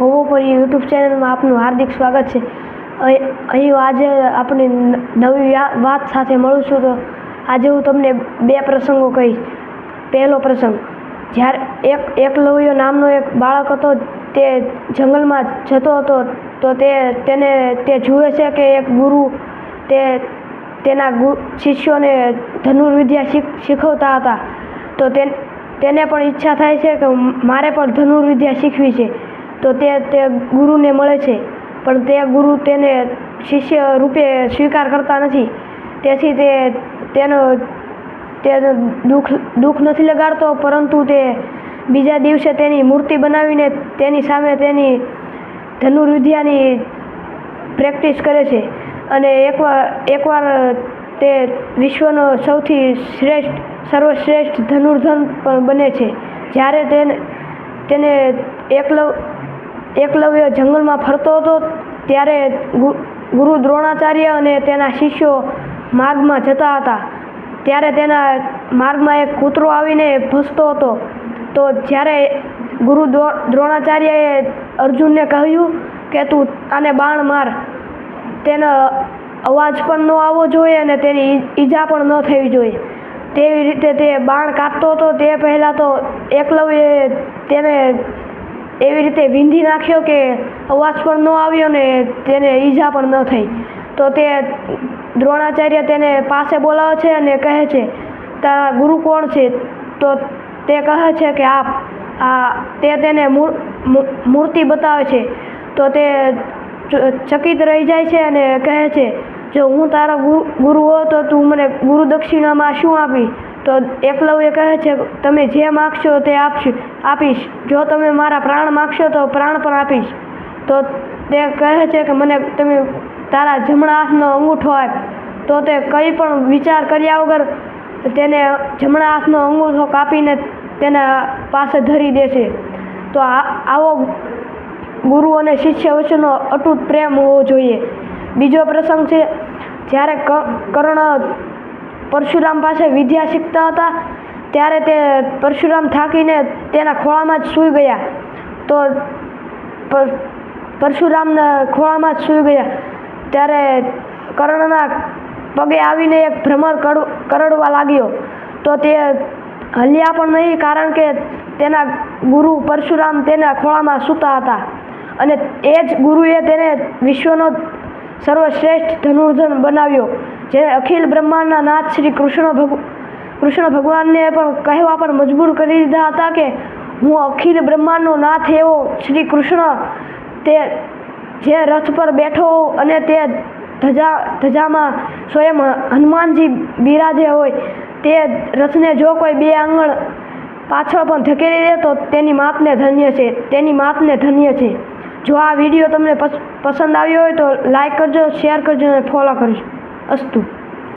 હોવોપરી YouTube ચેનલમાં આપનું હાર્દિક સ્વાગત છે. અહીં આજે આપણે નવી વાત સાથે મળું છું તો આજે હું તમને બે પ્રસંગો કહીશ. પહેલો પ્રસંગ, જ્યારે એક, એકલવ્ય નામનો એક બાળક હતો તે જંગલમાં જતો હતો તો તે, તેને, તે જુએ છે કે એક ગુરુ તે તેના ગુ, શિષ્યોને ધનુર્વિદ્યા શીખ, શીખવતા હતા. તે તેને પણ ઈચ્છા થાય છે કે મારે પણ ધનુર્વિદ્યા શીખવી છે. તો તે તે ગુરુને મળે છે. પણ તે ગુરુ તેને શિષ્ય રૂપે સ્વીકાર કરતા નથી. તેથી તે તેનો તેનો દુઃખ દુઃખ નથી લગાડતો, પરંતુ તે બીજા દિવસે તેની મૂર્તિ બનાવીને તેની સામે તેની ધનુર્વિદ્યાની પ્રેક્ટિસ કરે છે. અને એકવાર એકવાર તે વિશ્વનો સૌથી શ્રેષ્ઠ, સર્વશ્રેષ્ઠ ધનુર્ધન પણ બને છે. જ્યારે તેને તેને એકલવ એકલવ્ય જંગલમાં ફરતો હતો, ત્યારે ગુરુ દ્રોણાચાર્ય અને તેના શિષ્યો માર્ગમાં જતા હતા. ત્યારે તેના માર્ગમાં એક કૂતરો આવીને ભસતો હતો. તો જ્યારે ગુરુ દ્રોણાચાર્યએ અર્જુનને કહ્યું કે તું આને બાણ માર, તેનો અવાજ પણ ન આવવો જોઈએ અને તેની ઈજા પણ ન થવી જોઈએ. તેવી રીતે તે બાણ કાપતો હતો. તે પહેલાં તો એકલવ્યએ તેને એવી રીતે વીંધી નાખ્યો કે અવાજ પણ ન આવ્યો ને તેને ઈજા પણ ન થઈ. તો તે દ્રોણાચાર્ય તેને પાસે બોલાવે છે અને કહે છે, તારા ગુરુ કોણ છે? તો તે કહે છે કે, આપ, આ, તે તેને મૂર્તિ બતાવે છે. તો તે ચકિત રહી જાય છે અને કહે છે, જો હું તારો ગુરુ હો તો તું મને ગુરુ દક્ષિણામાં શું આપી? તો એકલવ્ય કહે છે, તમે જે માગશો તે આપશ, આપીશ. જો તમે મારા પ્રાણ માગશો તો પ્રાણ પણ આપીશ. તો તે કહે છે કે, મને તમે તારા જમણા હાથનો અંગૂઠો આપ. તો તે કંઈ પણ વિચાર કર્યા વગર તેને જમણા હાથનો અંગૂઠો કાપીને તેના પાસે ધરી દે છે. તો આવો ગુરુ અને શિષ્ય વચ્ચેનો અટૂટ પ્રેમ હોવો જોઈએ. બીજો પ્રસંગ છે, જ્યારે કર્ણ પરશુરામ પાસે વિદ્યા શીખતા હતા, ત્યારે તે પરશુરામ થાકીને તેના ખોળામાં જ સૂઈ ગયા. તો પર, પરશુરામના ખોળામાં જ સૂઈ ગયા. ત્યારે કર્ણના પગે આવીને એક ભ્રમર કરડવા લાગ્યો. તો તે હલ્યા પણ નહીં, કારણ કે તેના ગુરુ પરશુરામ તેના ખોળામાં સૂતા હતા. અને એ જ ગુરુએ તેને વિશ્વનો સર્વશ્રેષ્ઠ ધનુર્ધન બનાવ્યો, જે અખિલ બ્રહ્માંડના નાથ શ્રી કૃષ્ણ ભગ, કૃષ્ણ ભગવાનને પણ કહેવા પર મજબૂર કરી દીધા હતા કે, હું અખિલ બ્રહ્માંડનો નાથ એવો શ્રી કૃષ્ણ, તે જે રથ પર બેઠો અને તે ધજા, ધજામાં સ્વયં હનુમાનજી બિરાજે હોય, તે રથને જો કોઈ બે આંગણ પાછળ પણ ધકેલી દે તો તેની માતને ધન્ય છે, તેની માતને ધન્ય છે. જો આ વીડિયો તમને પસ- પસંદ આવ્યો હોય તો લાઈક કરજો શેર કરજો અને ફોલો કરજો. અસ્તુ.